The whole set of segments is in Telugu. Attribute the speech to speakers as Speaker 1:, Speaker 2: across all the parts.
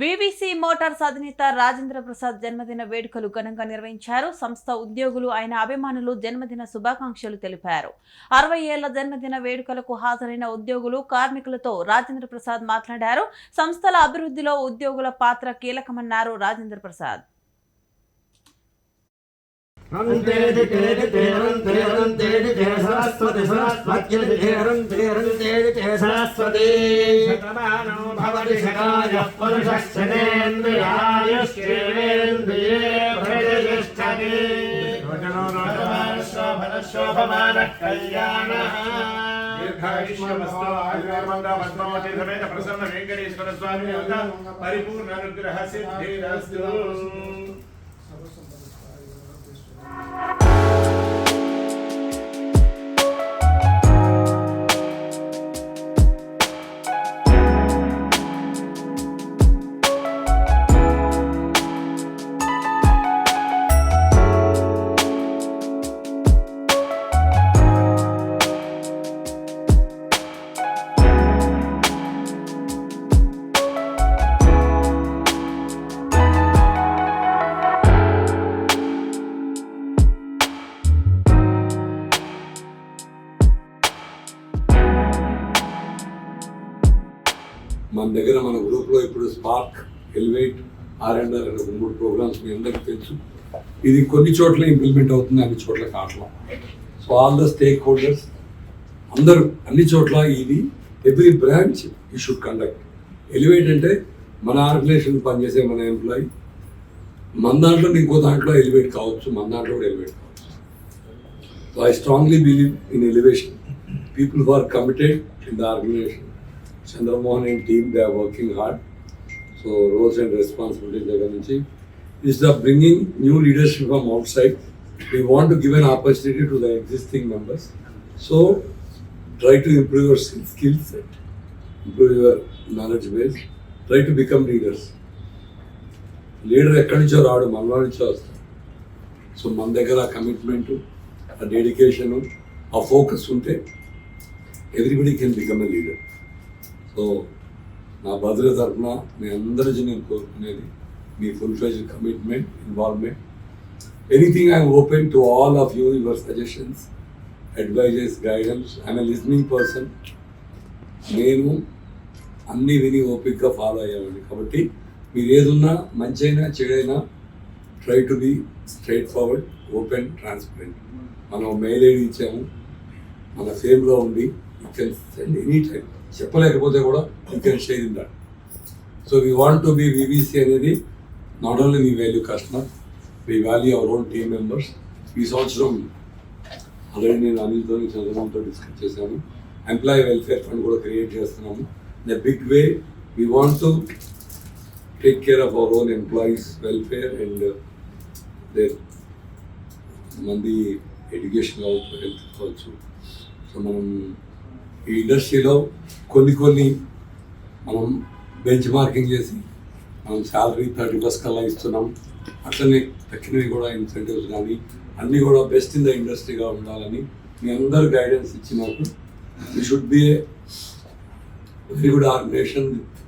Speaker 1: వివిసి మోటార్స్ అధినేత రాజేంద్ర ప్రసాద్ జన్మదిన వేడుకలు ఘనంగా నిర్వహించారు. సంస్థ ఉద్యోగులు ఆయన అభిమానులు జన్మదిన శుభాకాంక్షలు తెలిపారు. అరవై ఏళ్ళ జన్మదిన వేడుకలకు హాజరైన ఉద్యోగులు కార్మికులతో రాజేంద్ర ప్రసాద్ మాట్లాడారు. సంస్థల అభివృద్ధిలో ఉద్యోగుల పాత్ర కీలకమన్నారు రాజేంద్ర ప్రసాద్.
Speaker 2: సరస్వతి సరస్వత్యది తేరం తేరం తేడి తే సరస్వతి శతమానో భవతి శతాయ
Speaker 3: సమేత ప్రసన్న వెంకటేశ్వర స్వామి యొక్క పరిపూర్ణ అనుగ్రహ సిద్ధిరస్తు
Speaker 4: మన దగ్గర మన గ్రూప్లో ఇప్పుడు spark elevate R and R అనే మూడు ప్రోగ్రామ్స్ మీ అందరికీ తెలుసు. ఇది కొన్ని చోట్ల ఇంప్లిమెంట్ అవుతుంది అన్ని చోట్ల కావట్లా. So all the stakeholders అందరూ అన్ని చోట్ల ఇది ఎవ్రీ బ్రాంచ్ ఈ షుడ్ కండక్ట్. ఎలివేట్ అంటే మన ఆర్గనైజేషన్ పనిచేసే మన ఎంప్లాయీ. మన దాంట్లో ఇంకో దాంట్లో ఎలివేట్ కావచ్చు మన దాంట్లో కూడా ఎలివేట్ కావచ్చు. So I strongly believe in elevation people who are committed in the organisation Chandramohan and team they are working hard so roles and responsibilities దగ్గర నుంచి is the bringing new leadership from outside we want to give an opportunity to the existing members so try to improve your skill set improve your knowledge base try to become leaders leader ఎక్కడి నుంచో రాడు మనలో నుంచో వస్తాడు. సో మన దగ్గర ఆ కమిట్మెంట్ ఆ డెడికేషను ఆ ఫోకస్ ఉంటే everybody can become a leader so నా భద్రత తరఫున మీ అందరి నుంచి నేను కోరుకునేది మీ full fledged commitment involvement anything I'm open to all of you your suggestions advices guidance I'm a listening person నేను అన్నీ విని ఓపిక్గా ఫాలో అయ్యామండి కాబట్టి మీరు ఏదున్నా మంచి అయినా చెడైనా try to be straightforward open transparent మనం మెయిల్ ఐడి ఇచ్చాము మన ఫేమ్లో ఉండి you can send any time చెప్పలేకపోతే కూడా you can share in that so we want to be VVC అనేది not only we value customer we value our own team members ఈ సంవత్సరం ఆల్రెడీ నేను అనిల్తో చంద్రబాబుతో డిస్కస్ చేశాను. ఎంప్లాయీ వెల్ఫేర్ ఫండ్ కూడా క్రియేట్ చేస్తున్నాము. In a big way we want to take care of our own employees welfare and their మంది ఎడ్యుకేషన్ కావచ్చు హెల్త్ కావచ్చు. సో మనం ఈ ఇండస్ట్రీలో కొన్ని కొన్ని మనం బెంచ్ మార్కింగ్ చేసి మనం శాలరీ థర్టీ ప్లస్ కల్లా ఇస్తున్నాం. అట్లనే తక్కినవి కూడా ఇన్సెంటివ్స్ కానీ అన్నీ కూడా బెస్ట్ ఇన్ ద ఇండస్ట్రీగా ఉండాలని మీ అందరు గైడెన్స్ ఇచ్చినప్పుడు you should be a very good organization with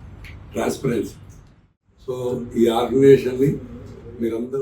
Speaker 4: transparency so ఈ ఆర్గనైజేషన్ని మీరందరూ